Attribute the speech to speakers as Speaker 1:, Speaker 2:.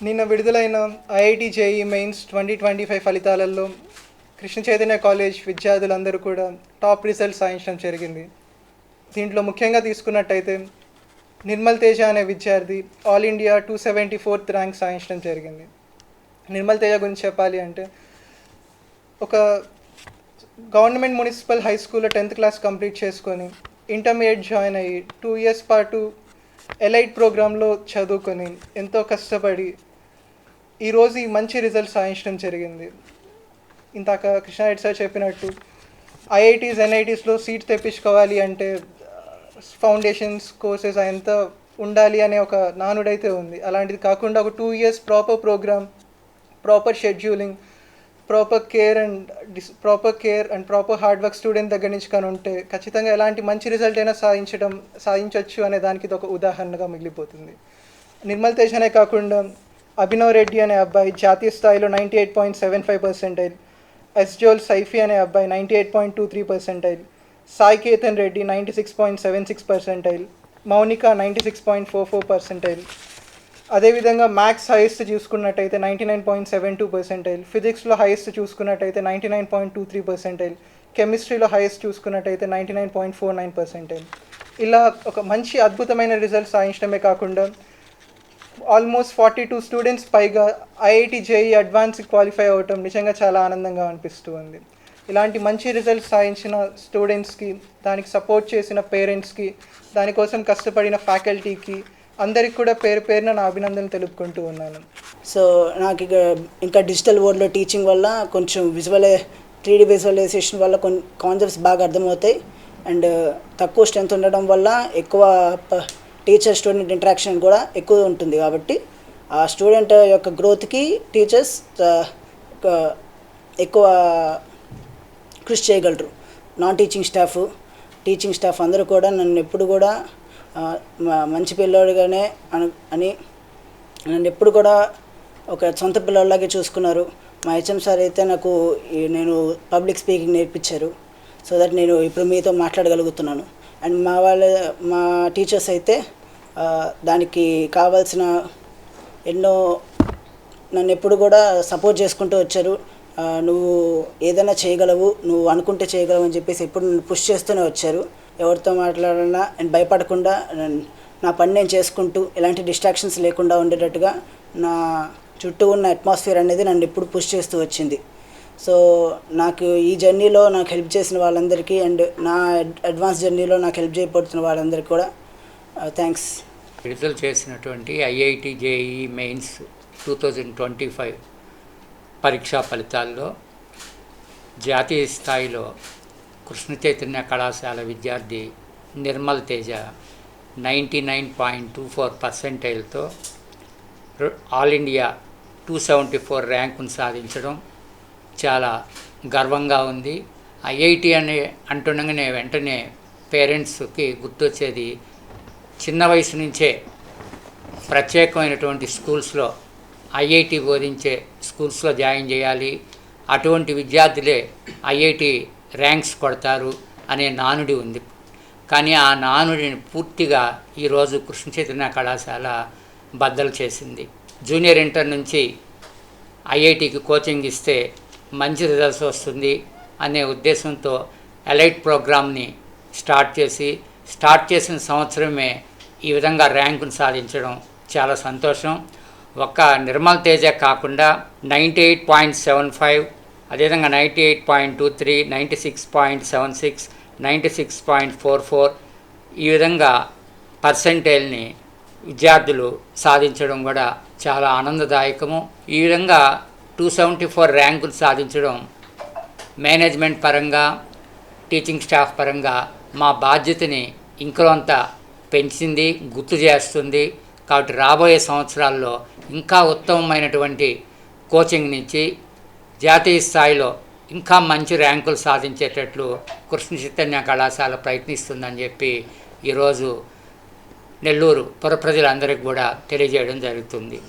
Speaker 1: నిన్న విడుదలైన IIT JEE mains twenty twenty five ఫలితాలలో కృష్ణ చైతన్య కాలేజ్ విద్యార్థులందరూ కూడా టాప్ రిజల్ట్ సాధించడం జరిగింది. దీంట్లో ముఖ్యంగా తీసుకున్నట్టయితే నిర్మల్ తేజ అనే విద్యార్థి all India two seventy fourth rank సాధించడం జరిగింది. నిర్మల్ తేజ గురించి చెప్పాలి అంటే ఒక గవర్నమెంట్ మున్సిపల్ హై స్కూల్లో టెన్త్ క్లాస్ కంప్లీట్ చేసుకొని ఇంటర్మీడియట్ జాయిన్ అయ్యి టూ ఇయర్స్ పాటు ఎలైట్ ప్రోగ్రాంలో చదువుకొని ఎంతో కష్టపడి ఈరోజు ఈ మంచి రిజల్ట్ సాధించడం జరిగింది. ఇంతాక కృష్ణారెడ్డి సార్ చెప్పినట్టు ఐఐటీస్ ఎన్ఐటీస్లో సీట్ తెప్పించుకోవాలి అంటే ఫౌండేషన్స్ కోర్సెస్ ఎంత ఉండాలి అనే ఒక నానుడైతే ఉంది. అలాంటిది కాకుండా ఒక two years proper program proper scheduling proper care and this proper care and proper hard work student దగ్గర నుంచి కానీ ఉంటే ఖచ్చితంగా ఎలాంటి మంచి రిజల్ట్ అయినా సాధించడం సాధించవచ్చు అనే దానికి ఇది ఒక ఉదాహరణగా మిగిలిపోతుంది. నిర్మల్ తేజ్ అనే కాకుండా అభినవ్ రెడ్డి అనే అబ్బాయి జాతీయ స్థాయిలో ninety eight point seven five percentile ఎస్జోల్ Saifi అనే అబ్బాయి ninety eight point two three percentile Sai Ketan Reddy ninety six point seven six percentile Mounika ninety six point four four percentile అదేవిధంగా మ్యాథ్స్ హైయెస్ట్ చూసుకున్నట్టయితే ninety nine point seven two percentile ఫిజిక్స్లో highest చూసుకున్నట్టయితే ninety nine point two three percentile కెమిస్ట్రీలో highest చూసుకున్నట్టయితే ninety nine point four nine percentile ఇలా ఒక మంచి అద్భుతమైన రిజల్ట్ సాధించడమే కాకుండా ఆల్మోస్ట్ ఫార్టీ టూ స్టూడెంట్స్ పైగా ఐఐటి జేఈ అడ్వాన్స్ క్వాలిఫై అవ్వటం నిజంగా చాలా ఆనందంగా అనిపిస్తూ ఉంది. ఇలాంటి మంచి రిజల్ట్స్ సాధించిన స్టూడెంట్స్కి దానికి సపోర్ట్ చేసిన పేరెంట్స్కి దానికోసం కష్టపడిన ఫ్యాకల్టీకి అందరికి కూడా పేరు పేరున నా అభినందనలు తెలుపుకుంటూ ఉన్నాను.
Speaker 2: సో నాకు ఇక ఇంకా డిజిటల్ వరల్డ్లో టీచింగ్ వల్ల కొంచెం విజువలే త్రీడీ విజువలైజేషన్ వల్ల కొన్ని కాన్సెప్ట్స్ బాగా అర్థమవుతాయి. అండ్ uh, తక్కువ స్ట్రెంత్ ఉండడం వల్ల ఎక్కువ టీచర్ స్టూడెంట్ ఇంటరాక్షన్ కూడా ఎక్కువ ఉంటుంది కాబట్టి ఆ స్టూడెంట్ యొక్క గ్రోత్కి టీచర్స్ ఎక్కువ కృషి చేయగలరు. Non teaching staff teaching staff అందరూ కూడా నన్ను ఎప్పుడు కూడా మంచి పిల్లోడిగానే అని నన్ను ఎప్పుడు కూడా ఒక సొంత పిల్లలాగే చూసుకున్నారు. మా హెచ్ఎం సార్ అయితే నాకు నేను పబ్లిక్ స్పీకింగ్ నేర్పించారు. సో దట్ నేను ఇప్పుడు మీతో మాట్లాడగలుగుతున్నాను. అండ్ మా వాళ్ళ మా టీచర్స్ అయితే దానికి కావాల్సిన ఎన్నో నన్ను ఎప్పుడు కూడా సపోర్ట్ చేసుకుంటూ వచ్చారు. నువ్వు ఏదైనా చేయగలవు నువ్వు అనుకుంటే చేయగలవు అని చెప్పేసి ఎప్పుడు నన్ను పుష్ చేస్తూనే వచ్చారు. ఎవరితో మాట్లాడాలన్నా నేను భయపడకుండా నన్ను- నా పని నేను చేసుకుంటూ ఎలాంటి డిస్ట్రాక్షన్స్ లేకుండా ఉండేటట్టుగా నా చుట్టూ ఉన్న అట్మాస్ఫియర్ అనేది నన్ను ఎప్పుడు పుష్ చేస్తూ వచ్చింది. సో నాకు ఈ జర్నీలో నాకు హెల్ప్ చేసిన వాళ్ళందరికీ అండ్ నా అడ్వాన్స్ జర్నీలో నాకు హెల్ప్ చేయబడుతున్న వాళ్ళందరికీ కూడా థ్యాంక్స్
Speaker 3: విడుదల చేసినటువంటి IIT JEE mains two thousand twenty five పరీక్షా ఫలితాల్లో జాతీయ స్థాయిలో కృష్ణ చైతన్య కళాశాల విద్యార్థి Nirmal Teja ninety nine point two four పర్సెంటైల్తో all India two seventy four ర్యాంకును సాధించడం చాలా గర్వంగా ఉంది. ఐఐటి అనే అంటుండగానే వెంటనే పేరెంట్స్కి గుర్తొచ్చేది చిన్న వయసు నుంచే ప్రత్యేకమైనటువంటి స్కూల్స్లో ఐఐటి బోధించే స్కూల్స్లో జాయిన్ చేయాలి. అటువంటి విద్యార్థులే ఐఐటి ర్యాంక్స్ కొడతారు అనే నానుడి ఉంది. కానీ ఆ నానుడిని పూర్తిగా ఈరోజు కృష్ణ చైతన్య కళాశాల బద్దలు చేసింది. జూనియర్ ఇంటర్ నుంచి ఐఐటికి కోచింగ్ ఇస్తే మంచి రిజల్ట్స్ వస్తుంది అనే ఉద్దేశంతో ఎలైట్ ప్రోగ్రామ్ని స్టార్ట్ చేసి స్టార్ట్ చేసిన సంవత్సరమే ఈ విధంగా ర్యాంకును సాధించడం చాలా సంతోషం. ఒక్క నిర్మల్ తేజ కాకుండా ninety eight point seven five అదేవిధంగా ninety eight point two three ninety six point seven six ninety six point four four ఈ విధంగా పర్సెంటేజ్ని విద్యార్థులు సాధించడం కూడా చాలా ఆనందదాయకము. ఈ విధంగా టూ సెవెంటీ ఫోర్ ర్యాంకులు సాధించడం మేనేజ్మెంట్ పరంగా టీచింగ్ స్టాఫ్ పరంగా మా బాధ్యతని ఇంకొంత పెంచింది గుర్తు చేస్తుంది. కాబట్టి రాబోయే సంవత్సరాల్లో ఇంకా ఉత్తమమైనటువంటి కోచింగ్ నుంచి జాతీయ స్థాయిలో ఇంకా మంచి ర్యాంకులు సాధించేటట్లు కృష్ణ చైతన్య కళాశాల ప్రయత్నిస్తుందని చెప్పి ఈరోజు నెల్లూరు పురప్రజలందరికీ కూడా తెలియజేయడం జరుగుతుంది.